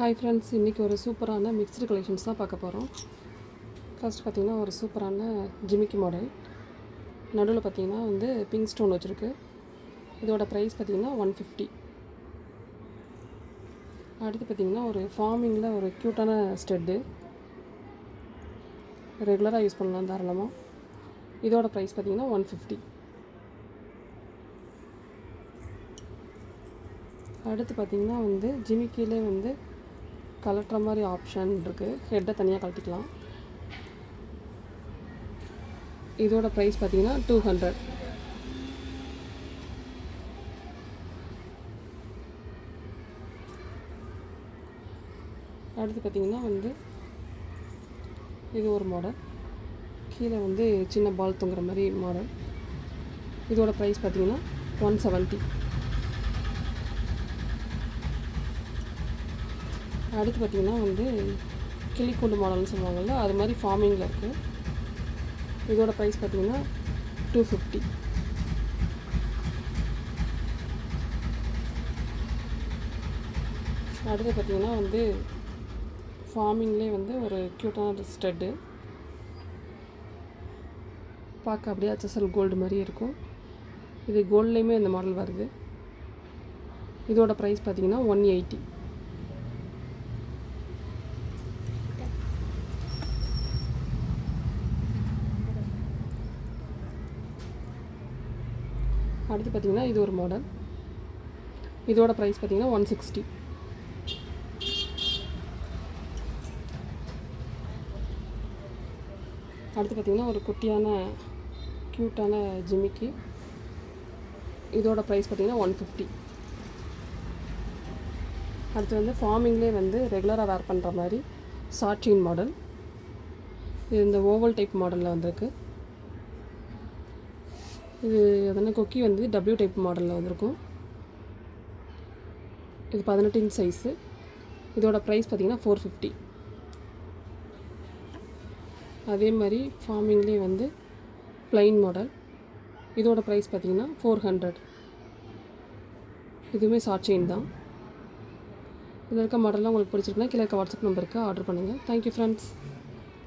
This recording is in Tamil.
ஹாய் ஃப்ரெண்ட்ஸ் இன்றைக்கி ஒரு சூப்பரான மிக்ஸ்டு கலெக்ஷன்ஸ் தான் பார்க்க போகிறோம் ஃபர்ஸ்ட் பார்த்திங்கன்னா ஒரு சூப்பரான ஜிமிக்கி மாடல் நடுவில் பார்த்திங்கன்னா வந்து பிங்க் ஸ்டோன் வச்சுருக்கு. இதோட ப்ரைஸ் பார்த்திங்கன்னா ஒன் ஃபிஃப்டி அடுத்து பார்த்திங்கன்னா ஒரு ஃபார்மிங்கில் ஒரு க்யூட்டான ஸ்டெட்டு ரெகுலராக யூஸ் பண்ணலாம் தாராளமாக இதோட ப்ரைஸ் பார்த்திங்கன்னா ஒன் ஃபிஃப்டி அடுத்து பார்த்திங்கன்னா வந்து ஜிமிக்கிலே வந்து கலட்டுற மாதிரி ஆப்ஷன் இருக்குது ஹெட்டை தனியாக கழட்டிக்கலாம். இதோட ப்ரைஸ் பார்த்தீங்கன்னா டூ ஹண்ட்ரட் அடுத்து பார்த்திங்கன்னா வந்து இது ஒரு மாடல் கீழே வந்து சின்ன பால் தொங்குற மாதிரி மாடல் இதோட ப்ரைஸ் பார்த்தீங்கன்னா ஒன் செவன்ட்டி அடுத்து பார்த்திங்கன்னா வந்து கிளிக்கூண்டு மாடல்னு சொல்லுவாங்கள்ல அது மாதிரி ஃபார்மிங்கில் இருக்குது இதோட ப்ரைஸ் பார்த்திங்கன்னா டூ ஃபிஃப்டி அடுத்து பார்த்திங்கன்னா வந்து ஃபார்மிங்லேயே வந்து ஒரு க்யூட்டான ஸ்டெட்டு பார்க்க அப்படியே அச்சசல் கோல்டு மாதிரி இருக்கும். இது கோல்ட்லேயுமே இந்த மாடல் வருது. இதோட ப்ரைஸ் பார்த்திங்கன்னா ஒன் எயிட்டி அடுத்து பார்த்திங்கன்னா இது ஒரு மாடல் இதோட ப்ரைஸ் பார்த்திங்கன்னா ஒன் சிக்ஸ்டி அடுத்து பார்த்திங்கன்னா ஒரு குட்டியான க்யூட்டான ஜிமிக்கி. இதோட ப்ரைஸ் பார்த்திங்கன்னா ஒன் ஃபிஃப்டி அடுத்து வந்து ஃபார்மிங்லேயே வந்து ரெகுலராக வேர் பண்ணுற மாதிரி சாட்சின் மாடல் இது இந்த ஓவல் டைப் மாடலில் வந்திருக்கு. இது அதனால் கொக்கி வந்து டபிள்யூ டைப் மாடலில் வந்திருக்கும். இது பதினெட்டு இன்ச் சைஸு இதோட ப்ரைஸ் பார்த்திங்கன்னா ஃபோர் ஃபிஃப்டி அதே மாதிரி ஃபார்மிங்லேயே வந்து ப்ளைன் மாடல் இதோட ப்ரைஸ் பார்த்திங்கன்னா ஃபோர் ஹண்ட்ரட் இதுவுமே ஷார்ட் செயின் தான். இதில் இருக்க மாடல்லாம் உங்களுக்கு பிடிச்சிருக்குன்னா கீழே இருக்க வாட்ஸ்அப் நம்பருக்கு ஆர்டர் பண்ணுங்கள் தேங்க்யூ ஃப்ரெண்ட்ஸ்